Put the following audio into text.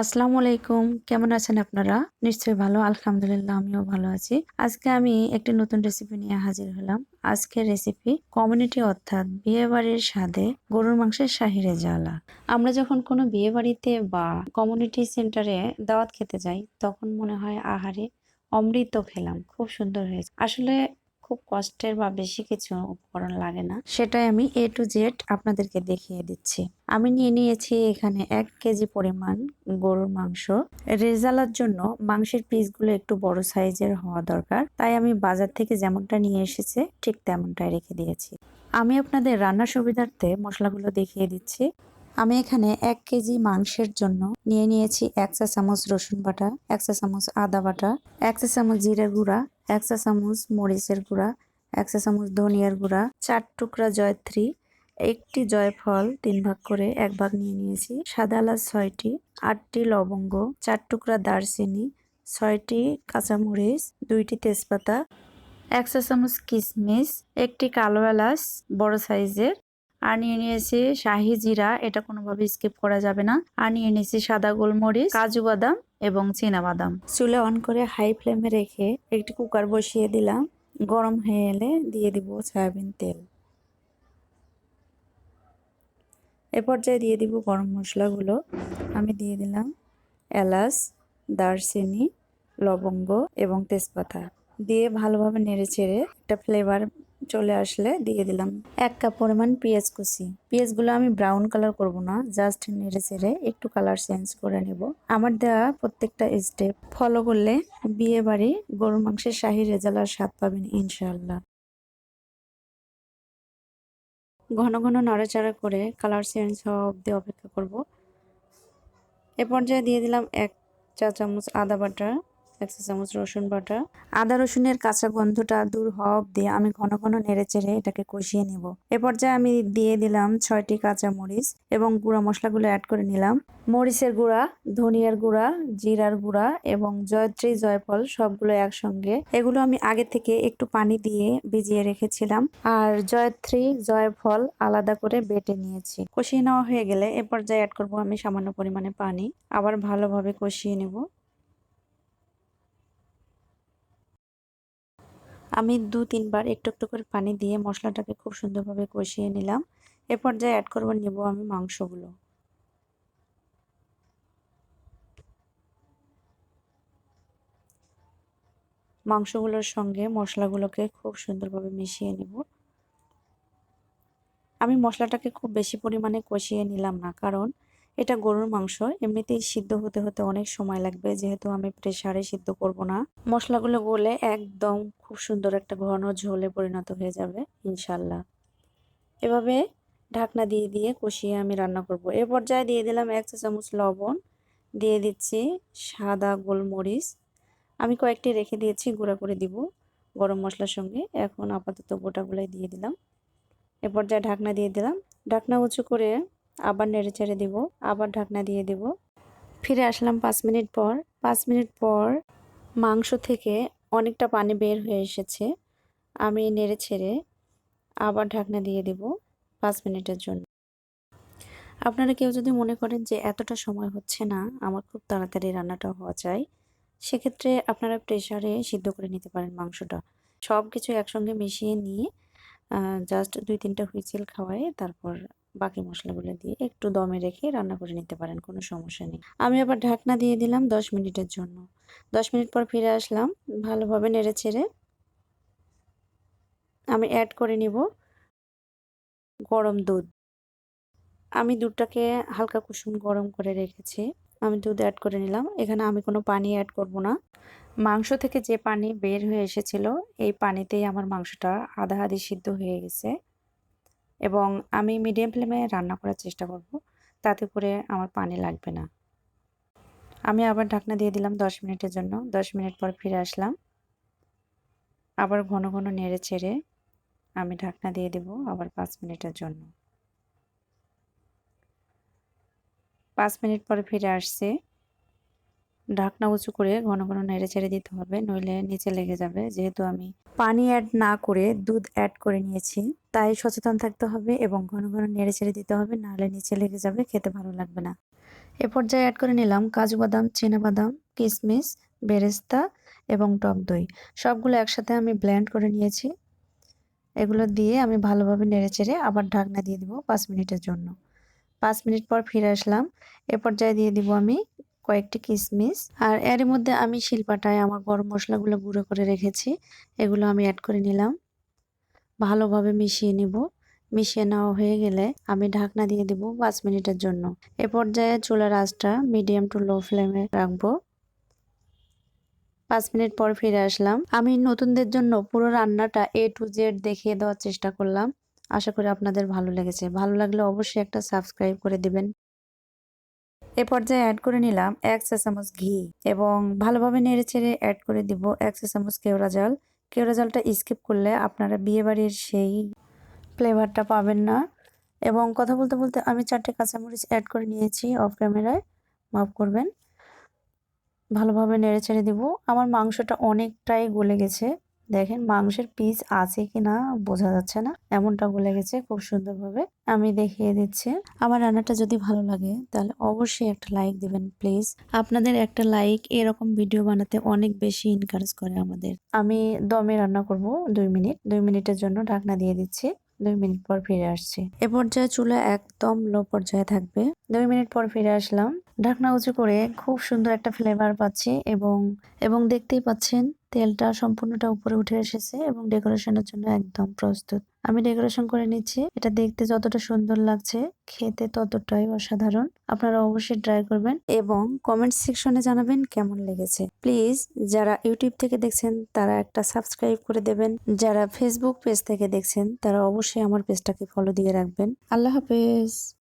আসসালামু আলাইকুম। কেমন আছেন আপনারা? নিশ্চয়ই ভালো, আলহামদুলিল্লাহ, আমিও ভালো আছি। আজকে আমি একটি নতুন রেসিপি নিয়ে হাজির হলাম। আজকের রেসিপি কমিউনিটি অর্থাৎ বিয়ে বাড়ির স্বাদে গরুর মাংসের শাহি জ্বালা। আমরা যখন কোনো বিয়ে বাড়িতে বা কমিউনিটি সেন্টারে দাওয়াত খেতে যাই, তখন মনে হয়, আহারে, অমৃত খেলাম, খুব সুন্দর হয়েছে। আসলে খুব কষ্টের বা বেশি কিছু উপকরণ লাগে না। সেটাই আমি এ টু জেড আপনাদেরকে দেখিয়ে দিচ্ছি। আমি নিয়ে নিয়েছি এখানে এক কেজি পরিমাণ গরুর মাংস। রেজালার জন্য মাংসের পিসগুলো একটু বড় সাইজের হওয়া দরকার। তাই আমি বাজার থেকে যেমনটা নিয়ে এসেছে, ঠিক তেমনটাই রেখে দিয়েছি। আমি আপনাদের রান্নার সুবিধার্থে মশলাগুলো দেখিয়ে দিচ্ছি। আমি এখানে এক কেজি মাংসের জন্য নিয়ে নিয়েছি এক চা চামচ রসুন বাটা, এক চা চামচ আদা বাটা, এক চা চামচ জিরে গুঁড়া এক চা চামচ মরিচের গুঁড়া এক চা চামচ ধনিয়ার গুঁড়া, চার টুকরা জয়ত্রী, একটি জয়ফল তিন ভাগ করে এক ভাগ নিয়ে নিয়েছি, সাদা এলাচ ছয়টি, আটটি লবঙ্গ, চার টুকরা দারচিনি, ছয়টি কাঁচামরিচ, দুইটি তেজপাতা এক চা চামচ কিশমিশ একটি কালো এলাচ বড় সাইজের, আর নিয়ে নিয়েছি শাহি জিরা, এটা কোনোভাবে স্কিপ করা যাবে না। আর নিয়ে নিয়েছি সাদা গোলমরিচ, কাজু বাদাম এবং চীনা বাদাম চুলে অন করে হাই ফ্লেমে রেখে একটি কুকার বসিয়ে দিলাম। গরম হয়ে এলে দিয়ে দিব সয়াবিন তেল। এ পর্যায়ে দিয়ে দিব গরম মশলাগুলো। আমি দিয়ে দিলাম এলাচ, দারচিনি, লবঙ্গ এবং তেজপাতা। দিয়ে ভালোভাবে নেড়ে চেড়ে একটা ফ্লেভার চলে আসলে দিয়ে দিলাম। এক কাপ পরিমাণ পেঁয়াজ কুচি। পেঁয়াজগুলো আমি ব্রাউন কালার করব না জাস্ট নেড়ে চেড়ে একটু কালার চেঞ্জ করে নেব। আমার দেওয়া প্রত্যেকটা স্টেপ ফলো করলে বিয়ে বাড়ি গরুর মাংসের শাহি রেজালার স্বাদ পাবেন ইনশাল্লাহ ঘন ঘন নাড়াচাড়া করে কালার চেঞ্জ হওয়া অব্দি অপেক্ষা করব। এ পর্যায়ে দিয়ে দিলাম এক চা চামচ আদা বাটা। এক চামচ রসুন বাটা। আদা রসুনের কাঁচা গন্ধটা দূর হওয়া অব্দি আমি ঘন ঘন নেড়ে চেড়ে এটাকে কষিয়ে নিব। এ পর্যায়ে আমি দিয়ে দিলাম ছয়টি কাঁচা মরিচ এবং গুঁড়া মশলাগুলো অ্যাড করে নিলাম। মরিচের গুঁড়া, ধনিয়ার গুঁড়া, জিরার গুঁড়া এবং জয়ত্রী, জয়ফল সবগুলো একসঙ্গে। এগুলো আমি আগে থেকে একটু পানি দিয়ে ভিজিয়ে রেখেছিলাম আর জয়ত্রী, জয়ফল আলাদা করে বেটে নিয়েছি। কষিয়ে নেওয়া হয়ে গেলে এ পর্যায়ে অ্যাড করব আমি সামান্য পরিমাণে পানি। আবার ভালোভাবে কষিয়ে নেব। আমি দু, তিনবার একটু একটু করে পানি দিয়ে মশলাটাকে খুব সুন্দরভাবে কষিয়ে নিলাম। এ পর্যায়ে অ্যাড করব নেব আমি মাংসগুলো। মাংসগুলোর সঙ্গে মশলাগুলোকে খুব সুন্দরভাবে মিশিয়ে নেব। আমি মশলাটাকে খুব বেশি পরিমাণে কষিয়ে নিলাম না, কারণ এটা গরুর মাংস। এমনিতেই সিদ্ধ হতে হতে অনেক সময় লাগবে, যেহেতু আমি প্রেশারে সিদ্ধ করব না। মশলাগুলো গলে একদম খুব সুন্দর একটা ঘন ঝোলে পরিণত হয়ে যাবে ইনশাল্লাহ এভাবে ঢাকনা দিয়ে দিয়ে কষিয়ে আমি রান্না করব। এ পর্যায়ে দিয়ে দিলাম এক চা চামচ লবণ, দিয়ে দিচ্ছি সাদা গোলমরিচ। আমি কয়েকটি রেখে দিয়েছি, গুঁড়া করে দিব গরম মশলার সঙ্গে। এখন আপাতত গোটাগুলাই দিয়ে দিলাম। এ পর্যায়ে ঢাকনা দিয়ে দিলাম। ঢাকনা উঁচু করে আবার নেড়ে চেড়ে দিব, আবার ঢাকনা দিয়ে দিব। ফিরে আসলাম পাঁচ মিনিট পর। পাঁচ মিনিট পর মাংস থেকে অনেকটা পানি বের হয়ে এসেছে। আমি নেড়ে ছেড়ে আবার ঢাকনা দিয়ে দিব পাঁচ মিনিটের জন্য। আপনারা কেউ যদি মনে করেন যে এতটা সময় হচ্ছে না, আমার খুব তাড়াতাড়ি রান্নাটা হওয়া চাই সেক্ষেত্রে আপনারা প্রেশারে সিদ্ধ করে নিতে পারেন মাংসটা। সব কিছু একসঙ্গে মিশিয়ে নিয়ে জাস্ট দুই তিনটা হুইচেল খাওয়ায় তারপর বাকি মশলাগুলো দিয়ে একটু দমে রেখে রান্না করে নিতে পারেন, কোনো সমস্যা নেই। আমি আবার ঢাকনা দিয়ে দিলাম দশ মিনিটের জন্য। দশ মিনিট পর ফিরে আসলাম, ভালোভাবে নেড়ে ছেড়ে আমি অ্যাড করে নিব গরম দুধ। আমি দুধটাকে হালকা কুসুম গরম করে রেখেছি। আমি দুধ অ্যাড করে নিলাম। এখানে আমি কোনো পানি অ্যাড করব না। মাংস থেকে যে পানি বের হয়ে এসেছিল, এই পানিতেই আমার মাংসটা আধা আধি সিদ্ধ হয়ে গেছে। এবং আমি মিডিয়াম ফ্লেমে রান্না করার চেষ্টা করব, তাতে করে আমার পানি লাগবে না। আমি আবার ঢাকনা দিয়ে দিলাম দশ মিনিটের জন্য। দশ মিনিট পর ফিরে আসলাম। আবার ঘন ঘন নেড়ে ছেড়ে আমি ঢাকনা দিয়ে দেব আবার পাঁচ মিনিটের জন্য। পাঁচ মিনিট পরে ফিরে আসছে। ঢাকনা উঁচু করে ঘন ঘন নেড়ে ছেড়ে দিতে হবে, নইলে নিচে লেগে যাবে। যেহেতু আমি পানি অ্যাড না করে দুধ অ্যাড করে নিয়েছি, তাই সচেতন থাকতে হবে এবং ঘন ঘন নেড়ে ছেড়ে দিতে হবে, নাহলে নিচে লেগে যাবে, খেতে ভালো লাগবে না। এ পর্যায়ে অ্যাড করে নিলাম কাজু বাদাম বাদাম কিশমিশ বেরেস্তা এবং টক দই। সবগুলো একসাথে আমি ব্লেন্ড করে নিয়েছি। এগুলো দিয়ে আমি ভালোভাবে নেড়ে চেড়ে আবার ঢাকনা দিয়ে দিব পাঁচ মিনিটের জন্য। পাঁচ মিনিট পর ফিরে আসলাম। এ পর্যায়ে দিয়ে দিব আমি কয়েকটি কিশমিশ আর এর মধ্যে আমি শিলপাটায় আমার গরম মশলাগুলো গুঁড়ো করে রেখেছি। এগুলো আমি অ্যাড করে নিলাম। ভালোভাবে মিশিয়ে নিব। মিশিয়ে নেওয়া হয়ে গেলে আমি ঢাকনা দিয়ে দিব পাঁচ মিনিটের জন্য। এ পর্যায়ে চুলার আঁচটা মিডিয়াম টু লো ফ্লেমে রাখব। পাঁচ মিনিট পর ফিরে আসলাম। আমি নতুনদের জন্য পুরো রান্নাটা এ টু জেড দেখিয়ে দেওয়ার চেষ্টা করলাম। আশা করি আপনাদের ভালো লেগেছে। ভালো লাগলে অবশ্যই একটা সাবস্ক্রাইব করে দিবেন। এ পর্যায়ে অ্যাড করে নিলাম এক চা চামচ ঘি এবং ভালোভাবে নেড়ে চেড়ে অ্যাড করে দিব এক চা চামচ কেওড়া জল। কেওড়া জলটা স্কিপ করলে আপনারা বিয়েবাড়ির সেই ফ্লেভারটা পাবেন না। এবং কথা বলতে বলতে আমি চারটে কাঁচামরিচ অ্যাড করে নিয়েছি অফ ক্যামেরায় মাফ করবেন। ভালোভাবে নেড়ে চেড়ে দিব। আমার মাংসটা অনেকটাই গলে গেছে। দেখেন মাংসের পিস আছে কি না বোঝা যাচ্ছে না। এমনটা গলে গেছে খুব সুন্দরভাবে। আমি দেখিয়ে দিচ্ছি। আমার রান্নাটা যদি ভালো লাগে, তাহলে অবশ্যই একটা লাইক দিবেন প্লিজ আপনাদের একটা লাইক এরকম ভিডিও বানাতে অনেক বেশি এনকারেজ করে আমাদের। আমি দমে রান্না করব দুই মিনিট। দুই মিনিটের জন্য ঢাকনা দিয়ে দিচ্ছি। দুই মিনিট পর ফিরে আসছি। এ পর্যায়ে চুলা একদম লো পর্যায়ে থাকবে। দুই মিনিট পর ফিরে আসলাম। ঢাকনা উঁচু করে খুব সুন্দর একটা ফ্লেভার পাচ্ছি এবং এবং দেখতেই পাচ্ছেন তেলটা সম্পূর্ণটা উপরে উঠে এসেছে এবং ডেকোরেশনের জন্য একদম প্রস্তুত। আমি ডেকোরেশন করে নিচ্ছি। এটা দেখতে যতটা সুন্দর লাগছে, খেতে ততটাই অসাধারণ। আপনারা অবশ্যই ট্রাই করবেন এবং কমেন্ট সেকশনে জানাবেন কেমন লেগেছে। প্লিজ যারা ইউটিউব থেকে দেখছেন, তারা একটা সাবস্ক্রাইব করে দেবেন। যারা ফেসবুক পেজ থেকে দেখছেন, তারা অবশ্যই আমার পেজটাকে ফলো দিয়ে রাখবেন। আল্লাহ হাফেজ।